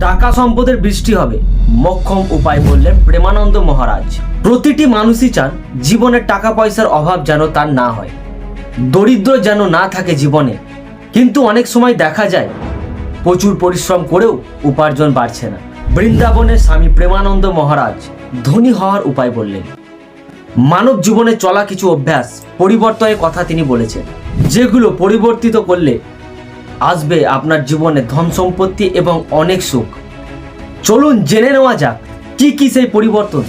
টাকা সম্পদের বৃষ্টি হবে, মক্ষম উপায় বললেন প্রেমানন্দ মহারাজ। প্রতিটি মানুষই চান জীবনে টাকা পয়সার অভাব যেন তার না হয়। দরিদ্র যেন না থাকে জীবনে। কিন্তু অনেক সময় দেখা যায়, প্রচুর পরিশ্রম করেও উপার্জন বাড়ছে না। বৃন্দাবনের স্বামী প্রেমানন্দ মহারাজ ধনী হওয়ার উপায় বললেন, মানব জীবনে চলা কিছু অভ্যাস পরিবর্তনের কথা তিনি বলেছেন। যেগুলো পরিবর্তিত করলে আসবে আপনার জীবনে ধন সম্পত্তি এবং অনেক সুখ। চলুন জেনে নেওয়া যাক, কি কি সেই পরিবর্তন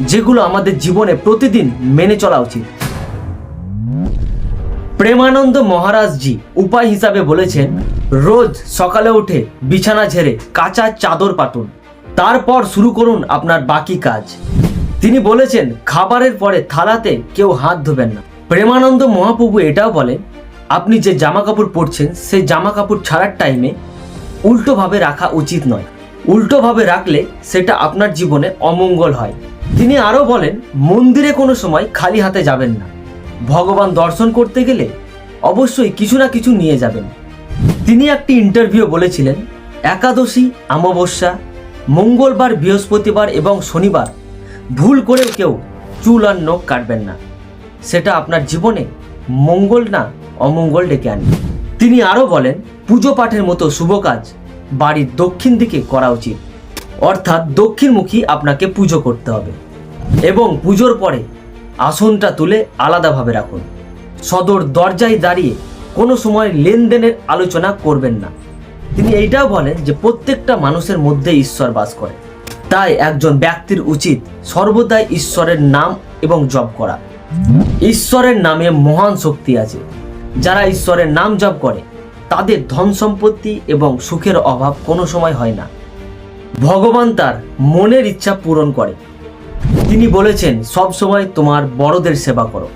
যেগুলো আমাদের জীবনে প্রতিদিন মেনে চলা উচিত। প্রেমানন্দ মহারাজজি উপায় হিসাবে বলেছেন, রোজ সকালে উঠে বিছানা ঝেড়ে কাঁচা চাদর পাতুন, তারপর শুরু করুন আপনার বাকি কাজ। তিনি বলেছেন, খাবারের পরে থালাতে কেউ হাত ধোবেন না। প্রেমানন্দ মহাপ্রভু এটাও বলেন আপনি যে জামা কাপড় পরছেন, সেই জামা কাপড় ছাড়ার টাইমে উল্টোভাবে রাখা উচিত নয়। উল্টোভাবে রাখলে সেটা আপনার জীবনে অমঙ্গল হয়। তিনি আরও বলেন, মন্দিরে কোনো সময় খালি হাতে যাবেন না। ভগবান দর্শন করতে গেলে অবশ্যই কিছু না কিছু নিয়ে যাবেন। তিনি একটি ইন্টারভিউ বলেছিলেন, একাদশী, অমাবস্যা, মঙ্গলবার, বৃহস্পতিবার এবং শনিবার ভুল করেও কেউ চুল আর নখ কাটবেন না। সেটা আপনার জীবনে মঙ্গল না অমঙ্গল ডেকে আনবে তিনি আরও বলেন, পুজো পাঠের মতো শুভ কাজ বাড়ির দক্ষিণ দিকে করা উচিত। অর্থাৎ দক্ষিণমুখী আপনাকে পুজো করতে হবে এবং পুজোর পরে আসনটা তুলে আলাদাভাবে রাখুন। সদর দরজায় দাঁড়িয়ে কোনো সময় লেনদেনের আলোচনা করবেন না। তিনি এইটাও বলেন যে প্রত্যেকটা মানুষের মধ্যে ঈশ্বর বাস করে। তাই একজন ব্যক্তির উচিত সর্বদাই ঈশ্বরের নাম এবং জপ করা। ঈশ্বরের নামে মহান শক্তি আছে। যারা ঈশ্বরের নাম জপ করে, তাদের ধন সম্পত্তি এবং সুখের অভাব কোনো সময় হয় না। ভগবান তার মনের ইচ্ছা পূরণ করে। তিনি বলেছেন, সব সময় তোমার বড়দের সেবা করো।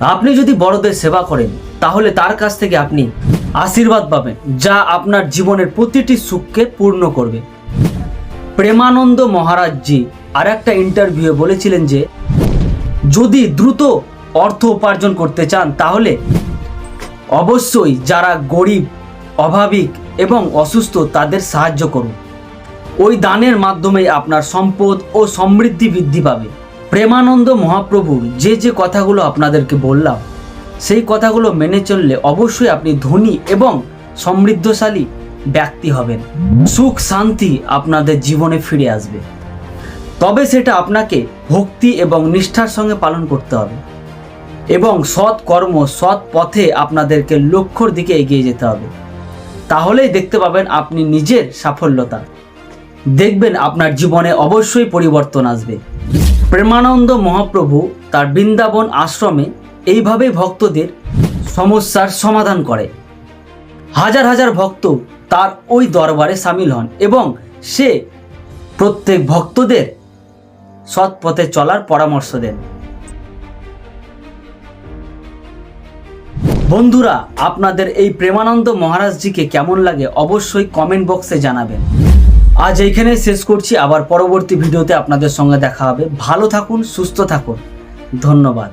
আপনি যদি বড়দের সেবা করেন, তাহলে তার কাছ থেকে আপনি আশীর্বাদ পাবেন, যা আপনার জীবনের প্রতিটি সুখকে পূর্ণ করবে। প্রেমানন্দ মহারাজজি আর একটা ইন্টারভিউয়ে বলেছিলেন যে, যদি দ্রুত অর্থ উপার্জন করতে চান, তাহলে অবশ্যই যারা গরিব, অভাবিক এবং অসুস্থ তাদের সাহায্য করুন। ওই দানের মাধ্যমে আপনার সম্পদ ও সমৃদ্ধি বৃদ্ধি পাবে। প্রেমানন্দ মহাপ্রভুর যে যে কথাগুলো আপনাদেরকে বললাম, সেই কথাগুলো মেনে চললে অবশ্যই আপনি ধনী এবং সমৃদ্ধশালী ব্যক্তি হবেন। সুখ শান্তি আপনাদের জীবনে ফিরে আসবে। তবে সেটা আপনাকে ভক্তি এবং নিষ্ঠার সঙ্গে পালন করতে হবে। এবং সৎ কর্ম, সৎ পথে আপনাদেরকে লক্ষ্যর দিকে এগিয়ে যেতে হবে। তাহলেই দেখতে পাবেন আপনি নিজের সাফল্যতা। দেখবেন আপনার জীবনে অবশ্যই পরিবর্তন আসবে। প্রেমানন্দ মহাপ্রভু তার বৃন্দাবন আশ্রমে এইভাবে ভক্তদের সমস্যার সমাধান করে। হাজার হাজার ভক্ত তার ওই দরবারে সামিল হন এবং সে প্রত্যেক ভক্তদের সৎ পথে চলার পরামর্শ দেন। বন্ধুরা, আপনাদের এই প্রেমানন্দ মহারাজজিকে কেমন লাগে অবশ্যই কমেন্ট বক্সে জানাবেন। আজ এইখানে শেষ করছি, আবার পরবর্তী ভিডিওতে আপনাদের সঙ্গে দেখা হবে। ভালো থাকুন, সুস্থ থাকুন। ধন্যবাদ।